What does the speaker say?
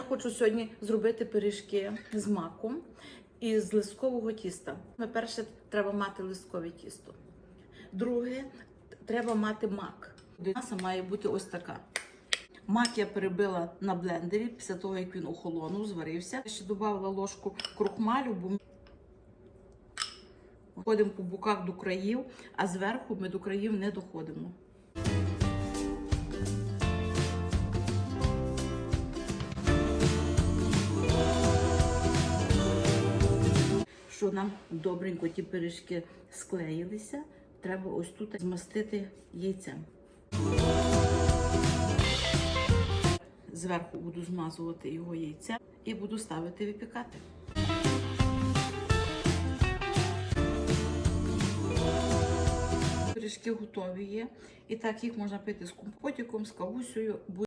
хочу сьогодні зробити пиріжки з маком і з листкового тіста. Перше, треба мати листкове тісто. Друге, треба мати мак. Маса має бути ось така. Мак я перебила на блендері після того, як він охолонув, зварився. Ще додала ложку крохмалю, бо ходимо по боках до країв, а зверху ми до країв не доходимо. Що нам добренько ті пиріжки склеїлися, треба ось тут змастити яйцем. Зверху буду змазувати його яйцем і буду ставити випікати. Пиріжки готові є. І так їх можна пити з компотиком, з кавусею.